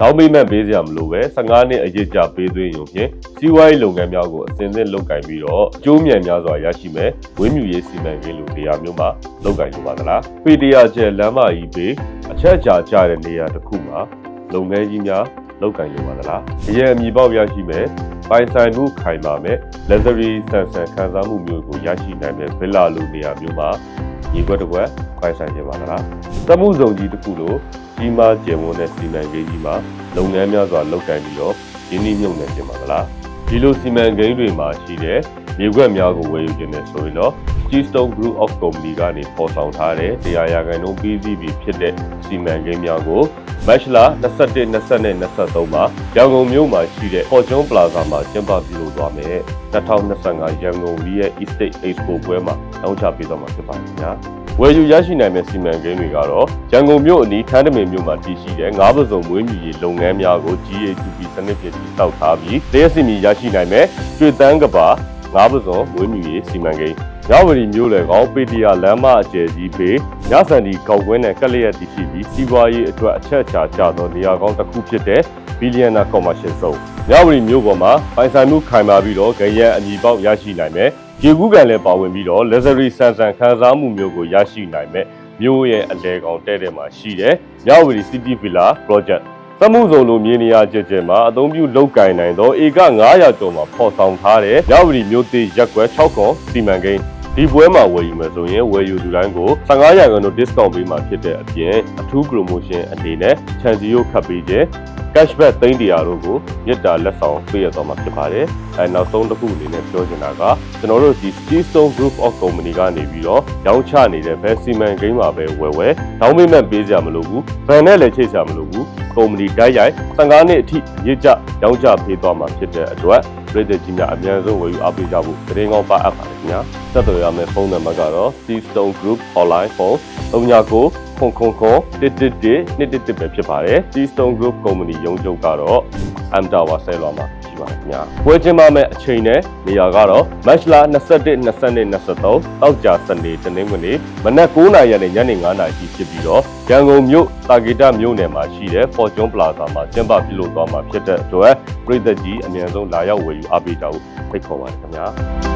ဒေါင်းမိမ့်ပေးစရာမလိုပဲ15နှစ်အရေးကြပေးသွင်းရုံဖြင့်စီးပွားရေးလုပ်ငန်းများကိုအစဉ်အသင့်လုပ်ကိုင်ပြီးတော့အကျိုးမြန်များစွာရရှိမယ်ဝင်းမြူရေးစီမံကိန်းလိုနေရာမျိုးမှာလုပ်ကိုင်လိုပါသလားပေတရာကျဲလမ်းမကြီးပေးအချက်အချာကျတဲ့နေရာတစ်ခုမှာလုပ်ငန်းကြီးများလုပ်ကိုင်လိုပါသလားအရင်အမည်ပေါက်ရရှိမယ်ပိုင်ဆိုင်မှုခိုင်မာမဲ့ luxury ဆန်ဆန်ခံစားမှုမျိုးကိုရရှိနိုင်မဲ့ဗီလာလိုနေရာမျိုးမှာ ညီကွက်တစ်ကွက်ပိုင်ဆိုင်ခြင်းပါသလားသမှုဆောင်ကြီးတစ်ခုလိုကြီးမားကျယ်ဝန်းတဲ့စီမံကိန်းကြီးမှာလုပ်ငန်းများစွာလုပ်ကိုင်ပြီးတော့ရင်းနှီးမြှုပ်နှံခြင်းပါသလားဒီလိုစီမံကိန်းတွေမှာရှိတဲ့ မြေကွက်များကိုဝယ်ယူခြင်းနဲ့ဆိုရင်တော့ Keystone Group of Company ကနေပေါ်ဆောင်ထားတဲ့တရားရာခိုင်နှုန်း PCB ဖြစ်တဲ့စီမံကိန်းများကို Match လ21 20နဲ့23မှာရန်ကုန်မြို့မှာရှိတဲ့ Fortune Plaza မှာကျင်းပပြုလုပ်သွားမယ်2025ရန်ကုန် Real Estate Expo ပွဲမှာတောင်းချပေးသွားမှာဖြစ်ပါတယ်ခင်ဗျာဝယ်ယူရရှိနိုင်မယ့်စီမံကိန်းတွေကတော့ရန်ကုန်မြို့အနီးထန်းတမင်မြို့မှာတည်ရှိတဲ့ငါးပစုံမွေးမြူရေးလုပ်ငန်းများကို GATP စနစ်ဖြင့်တည်ဆောက်ထားပြီးလျှက်စီမီရရှိနိုင်မယ့်ကျွေတန်းကပါ ငါးပစုံမွေးမြူရေးစီမံကိန်းရဝတီမြို့လေကောင်ပေတီယာလမ်းမအကျယ်ကြီးပေညစံဒီကောက်ကွင်းနဲ့ကက်လျက်တည်ရှိပြီးစီးပွားရေးအတွက်အချက်အချာကျသောနေရာကောင်းတစ်ခုဖြစ်တဲ့ Billionaire Commercial Zone မြဝတီမြို့ပေါ်မှာပိုင်ဆိုင်မှုခိုင်မာပြီးတော့ကြရက်အညီပေါက်ရရှိနိုင်မယ်ရေကူးကန်လည်းပါဝင်ပြီးတော့ luxury ဆန်ဆန်ခံစားမှုမျိုးကိုရရှိနိုင်မယ်မြို့ရဲ့အလဲကောင်တဲ့တဲ့မှာရှိတဲ့မြဝတီ City Villa Project သမှုစုံလိုမြေနေရာကျကျမှာအသုံးပြုလောက်ကင်နိုင်သောဧက900ကျော်မှာဖော်ဆောင်ထားတဲ့မြဝတီမြို့သေးရက်ကွက်6ခွန်စီမံကိန်း ဒီပွဲမှာဝယ်ယူမယ်ဆိုရင်ဝယ်ယူသူတိုင်းကို15ရာခိုင်နှုန်း discount ပေးမှာဖြစ်တဲ့အပြင်အထူး promotion အနေနဲ့ခြံစည်းရိုးခတ်ပေးခြင်း cashback သိန်းတရာတို့ကိုမြစ်တာလက်ဆောင်ပေးရတော့မှာဖြစ်ပါတယ်။အဲနောက်ဆုံးတစ်ခုအနေနဲ့ပြောချင်တာကကျွန်တော်တို့ဒီ Keystone Group of Company ကနေပြီးတော့ရောင်းချနေတဲ့ဘယ်စီမံကိန်းမှာပဲဝယ်ဝယ်ဒေါင်းမိမ့်ပေးစရာမလိုဘူး။ဗန်နဲ့လည်းချိတ်စရာမလိုဘူး။ကုမ္ပဏီတိုက်ရိုက်15နှစ်အထိရစ်ကြရောင်းချပေးသွားမှာဖြစ်တဲ့အတွက် ပြည်သူကြီးများအများဆုံးဝယ်ယူအားပေးကြဖို့သတင်းကောင်းပါအပ်ပါတယ်ခင်ဗျာဆက်သွယ်ရမယ့်ဖုန်းနံပါတ်ကတော့ Keystone Group Online Phone 39ခွန်ခွန်ခွန်111 111ပဲဖြစ်ပါတယ် Keystone Group Company ရုံးချုပ်ကတော့ M Tower ဆဲလွာမှာ ရှိပါတယ်ခင်ဗျာပွဲချင်းပါမဲ့အချိန်နဲ့နေရာကတော့ Match လ21 22 23တောက်ကြစနေတနင်္ဂနွေနေ့မနက်9:00နာရီနဲ့ညနေ9:00နာရီဖြစ်ပြီးတော့ရန်ကုန်မြို့တာဂီတမြို့နယ်မှာရှိတဲ့ Fortune Plaza မှာကျင်းပပြုလုပ်သွားမှာဖြစ်တဲ့အတွက်ပြည်သက်ကြီးအမြန်ဆုံးလာရောက်ဝယ်ယူအားပေးကြဖို့ဖိတ်ခေါ်ပါတယ်ခင်ဗျာ